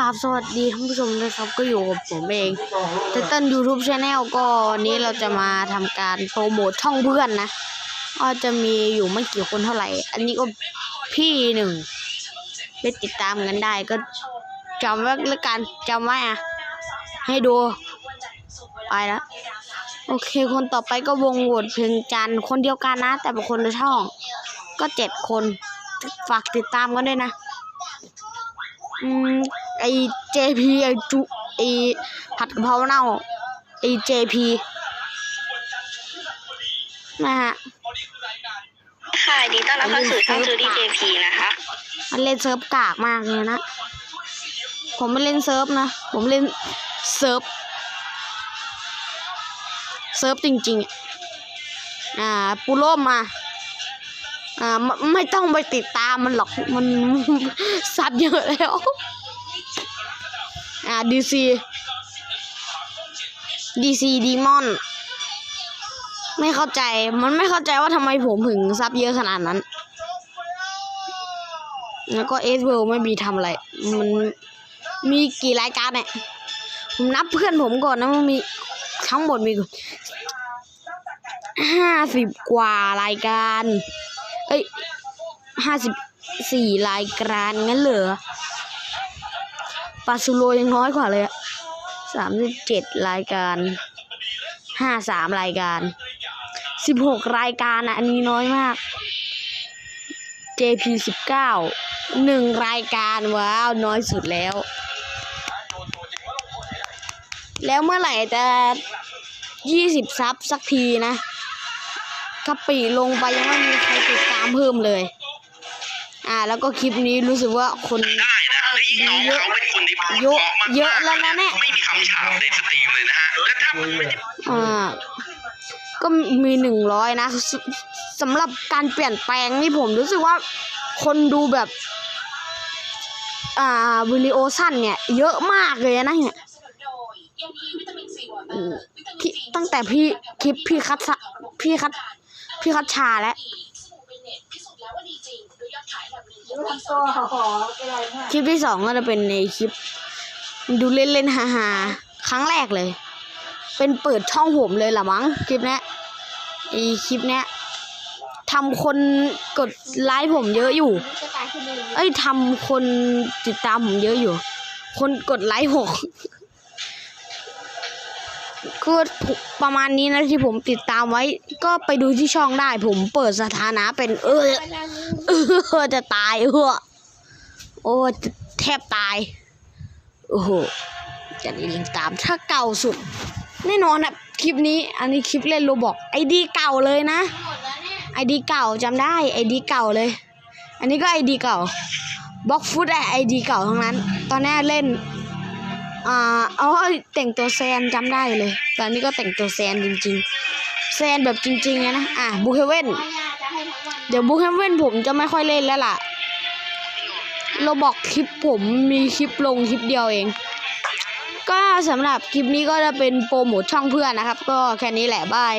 ครับสวัสดีท่านผู้ชมด้วยครับก็อยู่กับผมเองเตตันยูทูบชาแนลก็วันนี้เราจะมาทำการโปรโมทช่องเพื่อนนะก็จะมีอยู่ไม่กี่คนเท่าไหร่ อันนี้ก็พี่หนึ่งไปติดตามกันได้ก็จำไว้แล้วกันจำไว้อะให้ดู ไปแล้วโอเค คนต่อไปก็วงโหวตเพลงจันคนเดียวกันนะ แต่เป็นคนละช่อง ก็เจ็ดคน ฝากติดตามกันด้วยนะ อืม ไอ JP ไอจุไอผัดกะเพราเน่าไอ JP นะฮะค่ะยินดีต้อนรับเข้าสู่ช่องจูดี้เจพีนะคะ มันเล่นเซิร์ฟกากมากเลยนะ ผมไม่เล่นเซิร์ฟนะ ผมเล่นเซิร์ฟ เซิร์ฟจริงๆอ่าปูโรมมาอ่าไม่ไม่ต้องไปติดตามมันหรอก มันซับเยอะแล้วอ่า ดีซีดีซีดีมอน ไม่เข้าใจ มันไม่เข้าใจว่าทำไมผมถึงซับเยอะขนาดนั้น แล้วก็เอสเวลไม่มีทำอะไร มันมีกี่รายการเนี่ย ผมนับเพื่อนผมก่อนนะมันมีทั้งหมดมีห้าสิบกว่ารายการ เอ้ยห้าสิบสี่รายการงั้นเหรอ ปาซูโรยังน้อยกว่าเลยอะสามสิบเจ็ดรายการห้าสามรายการสิบหกรายการอะอันนี้น้อยมาก JP สิบเก้าหนึ่งรายการว้าว น้อยสุดแล้ว แล้วเมื่อไหร่จะยี่สิบซับสักทีนะกะปิลงไปยังไม่มีใครติดตามเพิ่มเลย อ่า แล้วก็คลิปนี้รู้สึกว่าคน ได้นะเฮ้ยน้องเขาเป็นคนที่พูดเยอะพราะมากๆเยอะแล้วนะเนี่ยไม่มีคำฉาบในสตรีมเลยนะฮะแล้วถ้ามันไม่ได้อ่าก็มีหนึ่งร้อยนะสสำหรับการเปลี่ยนแปลงนี่ผมรู้สึกว่าคนดูแบบ อ่าวิดีโอสั้นเนี่ย เยอะมากเลยนะเนี่ยอืมพี่ตั้งแต่พี่คลิปพี่คัดสะพี่คัดพี่คัดชาแล้ว คลิปที่สองก็จะเป็นในคลิป ดูเล่นเล่นๆฮาฮาๆครั้งแรกเลย เป็นเปิดช่องผมเลยละมั้งคลิปนี้ไอคลิปนี้ทำคนกดไลค์ผมเยอะอยู่ เอ้ยทำคนติดตามผมเยอะอยู่ คนกดไลค์หก ก็ประมาณนี้นะที่ผมติดตามไว้ ก็ไปดูที่ช่องได้ ผมเปิดสถานะเป็น เออเออจะตายเออโอ้จะแทบตาย โอ้โหจะนี่ลิงตามถ้าเก่าสุด แน่นอนนะคลิปนี้ อันนี้คลิปเล่นโรบอกไอดีเก่าเลยนะไอดีเก่าจำได้ไอดีเก่าเลย อันนี้ก็ไอดีเก่าบล็อกฟุตไอดีเก่าทั้งนั้น ตอนนี้เล่น อ่าเอาแต่งตัวแซนจำได้เลย ตอนนี้ก็แต่งตัวแซนจริง ๆ แซนแบบจริงๆอะนะ อะบูเฮเว่นเดี๋ยวบูเฮเว่นผมจะไม่ค่อยเล่นแล้วล่ะเราบอกคลิปผมมีคลิปลงคลิปเดียวเอง ก็สำหรับคลิปนี้ก็จะเป็นโปรโมทช่องเพื่อนนะครับ ก็แค่นี้แหละบาย